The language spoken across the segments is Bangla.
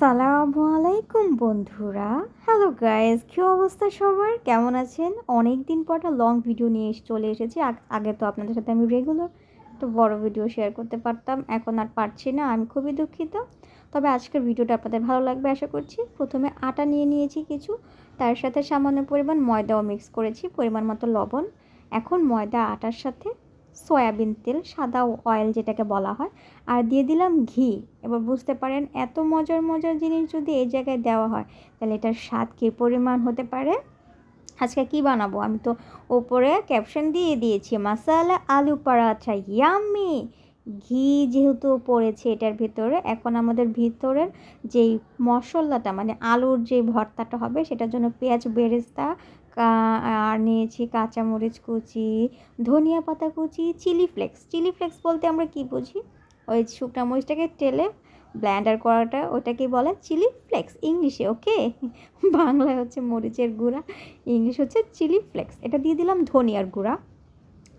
আসসালামু আলাইকুম বন্ধুরা। হ্যালো গাইজ কী অবস্থা সবার? কেমন আছেন? অনেক দিন পর একটা লং ভিডিও নিয়ে চলে এসেছি। আগে তো আপনাদের সাথে আমি রেগুলার তো বড় ভিডিও শেয়ার করতে পারতাম। এখন আর পারছি না, আমি খুবই দুঃখিত। তবে আজকের ভিডিওটা আপনাদের ভালো লাগবে আশা করছি। প্রথমে আটা নিয়ে নিয়েছি কিছু। তার সাথে সামান্য পরিমাণ ময়দাও মিক্স করেছি, পরিমাণ মতো লবণ। এখন ময়দা, আটার সাথে সয়াবিন তেল, সাদা অয়েল যেটাকে বলা হয়, আর দিয়ে দিলাম ঘি। এবার বুঝতে পারেন এত মজার মজার জিনিস যদি এই জায়গায় দেওয়া হয়, তাহলে এটার স্বাদ কী পরিমাণ হতে পারে? আজকে কি বানাবো? আমি তো ওপরে ক্যাপশন দিয়ে দিয়েছি, মাসালা আলু পরাঠা ইয়াম্মি ঘি যেহেতু পড়েছে এটার ভিতরে, এখন আমাদের ভিতরের যেই মশলাটা মানে আলুর যে ভর্তাটা হবে, সেটার জন্য পেঁয়াজ, বেরেস্তা আর নিয়েছি কাঁচামরিচ কুচি, ধনিয়া পাতা কুচি, চিলি ফ্লেক্স। চিলি ফ্লেক্স বলতে আমরা কি বুঝি? ওই শুকনা মরিচটাকে তেলে ব্ল্যান্ডার করাটা, ওটাকে বলে চিলি ফ্লেক্স ইংলিশে, ওকে? বাংলায় হচ্ছে মরিচের গুঁড়া, ইংলিশ হচ্ছে চিলি ফ্লেক্স। এটা দিয়ে দিলাম ধনিয়ার গুঁড়া।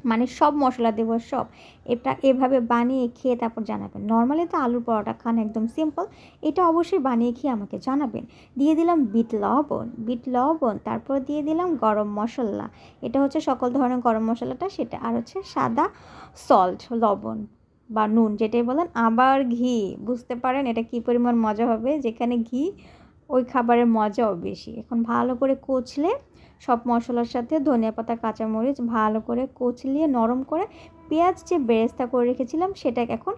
মানে সব মশলা দেবো, সব। এটা এভাবে বানিয়ে খেয়ে তারপর জানাবেন। নর্মালি তো আলুর পরোটা খান একদম সিম্পল এটা অবশ্যই বানিয়ে খেয়ে আমাকে জানাবেন। দিয়ে দিলাম বিট লবণ। বিট লবণ, তারপর দিয়ে দিলাম গরম মশলা। এটা হচ্ছে সকল ধরনের গরম মশলাটা, সেটা আর হচ্ছে সাদা সল্ট লবণ বা নুন, যেটাই বলেন। আবার ঘি, বুঝতে পারেন এটা কী পরিমাণ মজা হবে? যেখানে ঘি, ওই খাবারের মজাও বেশি। এখন ভালো করে কচলে সব মশলার সাথে ধনিয়া পাতা, কাঁচামরিচ ভালো করে কচলিয়ে, নরম করে পেঁয়াজ যে বেরেস্তা করে রেখেছিলাম সেটাকে এখন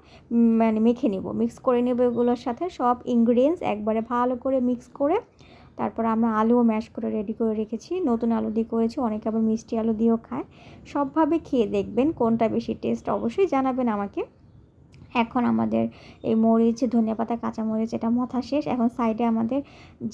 মানে মেখে নিব। মিক্স করে নেব এগুলোর সাথে। সব ইনগ্রিডিয়েন্টস একবারে ভালো করে মিক্স করে, তারপর আমরা আলুও ম্যাশ করে রেডি করে রেখেছি। নতুন আলু দিয়ে করেছি, অনেকে আবার মিষ্টি আলু দিয়েও খায়। সবভাবে খেয়ে দেখবেন কোনটা বেশি টেস্ট অবশ্যই জানাবেন আমাকে। এখন আমাদের এই মরিচ, ধনিয়া পাতা কাঁচা মরিচ এটা মথা শেষ। এখন সাইডে আমাদের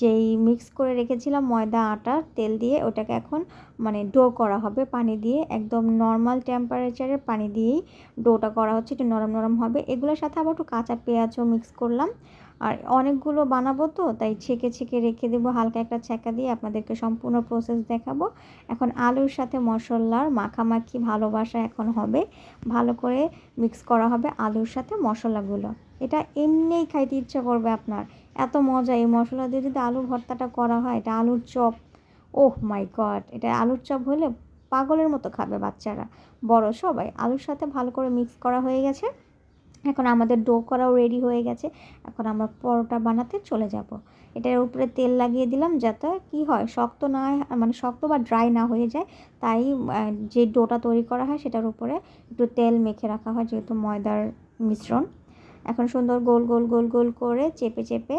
যেই মিক্স করে রেখেছিলাম ময়দা, আটা, তেল দিয়ে, ওটাকে এখন মানে ডো করা হবে পানি দিয়ে। একদম নর্মাল টেম্পারেচারের পানি দিয়েই ডোটা করা হচ্ছে, একটু নরম নরম হবে। এগুলোর সাথে আবার একটু কাঁচা পেঁয়াজও মিক্স করলাম। আর অনেকগুলো বানাবো তো, তাই ছেঁকে ছেঁকে রেখে দেবো, হালকা একটা ছ্যাঁকা দিয়ে আপনাদেরকে সম্পূর্ণ প্রসেস দেখাবো। এখন আলুর সাথে মশলার মাখামাখি ভালোবাসা এখন হবে, ভালো করে মিক্স করা হবে আলুর সাথে মশলাগুলো। এটা এমনিই খাইতে ইচ্ছা করবে আপনার, এত মজা এই মশলা দিয়ে যদি আলু ভর্তাটা করা হয়, এটা আলুর চপ, ওহ মাই গড এটা আলুর চপ হলে পাগলের মতো খাবে বাচ্চারা। বড় সবাই, আলুর সাথে ভালো করে মিক্স করা হয়ে গেছে। এখন আমাদের ডো করাও রেডি হয়ে গেছে। এখন আমরা পরোটা বানাতে চলে যাব। এটার উপরে তেল লাগিয়ে দিলাম যাতে কি হয়, শক্ত না মানে শক্ত বা ড্রাই না হয়ে যায়। তাই যে ডোটা তৈরি করা হয় সেটার উপরে একটু তেল মেখে রাখা হয় যেহেতু ময়দার মিশ্রণ। এখন সুন্দর গোল গোল গোল গোল করে চেপে চেপে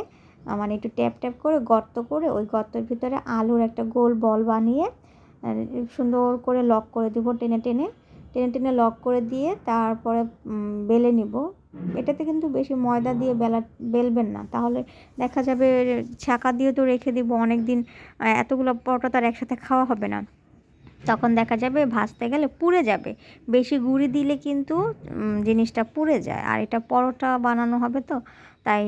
মানে একটু ট্যাপ ট্যাপ করে গর্ত করে ওই গর্তের ভিতরে আলুর একটা গোল বল বানিয়ে সুন্দর করে লক করে দেবো টেনে টেনে। টেনে টেনে লক করে দিয়ে তারপরে বেলে নিব। এটাতে কিন্তু বেশি ময়দা দিয়ে বেলা, বেলবেন না। তাহলে দেখা যাবে ছাকা দিয়ে তো রেখে দিব অনেক দিন এতগুলো পরোটা তার একসাথে খাওয়া হবে না। তখন দেখা যাবে ভাজতে গেলে পুড়ে যাবে। বেশি গুঁড়ি দিলে কিন্তু জিনিসটা পুড়ে যায়। আর এটা পরোটা বানানো হবে তো, তাই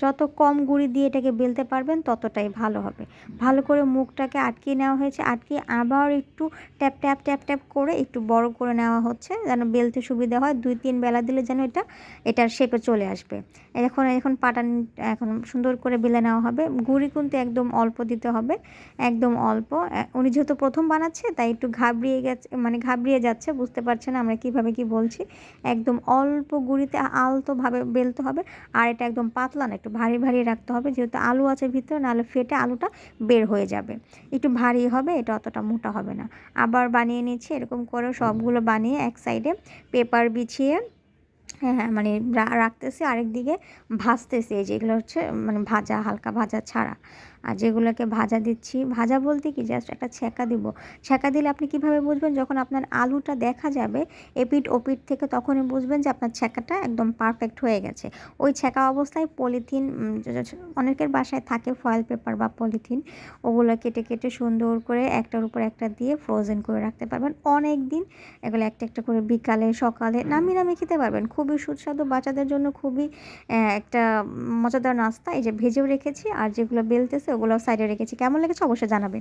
যত কম গুঁড়ি দিয়ে এটাকে বেলতে পারবেন, ততটাই ভালো হবে। ভালো করে মুখটাকে আটকিয়ে নেওয়া হয়েছে। আটকিয়ে আবার একটু ট্যাপ ট্যাপ ট্যাপ ট্যাপ করে একটু বড় করে নেওয়া হচ্ছে, যেন বেলতে সুবিধা হয়। দুই, তিন বেলা দিলে যেন এটা, এটার শেপে চলে আসবে। এখন এখন পাটান এখন সুন্দর করে বেলে নেওয়া হবে। গুঁড়ি কিন্তু একদম অল্প দিতে হবে, একদম অল্প। উনি যেহেতু প্রথম বানাচ্ছে, তাই একটু ঘাবড়িয়ে গেছে মানে ঘাবড়িয়ে যাচ্ছে, বুঝতে পারছেন আমরা কীভাবে কি বলছি। একদম অল্প গুঁড়িতে আলতোভাবে বেলতে হবে, আর এটা একদম পাতলা না একটু ভারী ভারী রাখতে হবে। যেহেতু আলু আছে ভিতরে, নাহলে ফেটে আলুটা বের হয়ে যাবে। একটু ভারী হবে, এটা অতটা মোটা হবে না। আবার বানিয়ে নিচ্ছি, এরকম করে সবগুলো বানিয়ে এক সাইডে পেপার বিছিয়ে হ্যাঁ হ্যাঁ মানে রাখতেছি। আরেক দিকে ভাজতেছি যেগুলো হচ্ছে মানে ভাজা, হালকা ভাজা ছাড়া। আর যেগুলোকে ভাজা দিচ্ছি, ভাজা বলতে কি? জাস্ট একটা ছ্যাঁকা দিব। ছ্যাঁকা দিলে আপনি কীভাবে বুঝবেন? যখন আপনার আলুটা দেখা যাবে এপিট ওপিট থেকে তখনই বুঝবেন যে আপনার ছ্যাঁকাটা একদম পারফেক্ট হয়ে গেছে। ওই ছ্যাঁকা অবস্থায় পলিথিন অনেকের বাসায় থাকে ফয়েল পেপার বা পলিথিন। ওগুলো কেটে কেটে সুন্দর করে একটার উপর একটা দিয়ে ফ্রোজেন করে রাখতে পারবেন। অনেক দিন এগুলো একটা একটা করে বিকালে, সকালে নামিয়ে নামিয়ে খেতে পারবেন। খুবই সুস্বাদু, বাচ্চাদের জন্য খুবই একটা মজাদার নাস্তা। এই যে ভেজেও রেখেছি আর যেগুলো বেলতেছে ওগুলো সাইডে রেখেছি। কেমন লেগেছে অবশ্যই জানাবেন।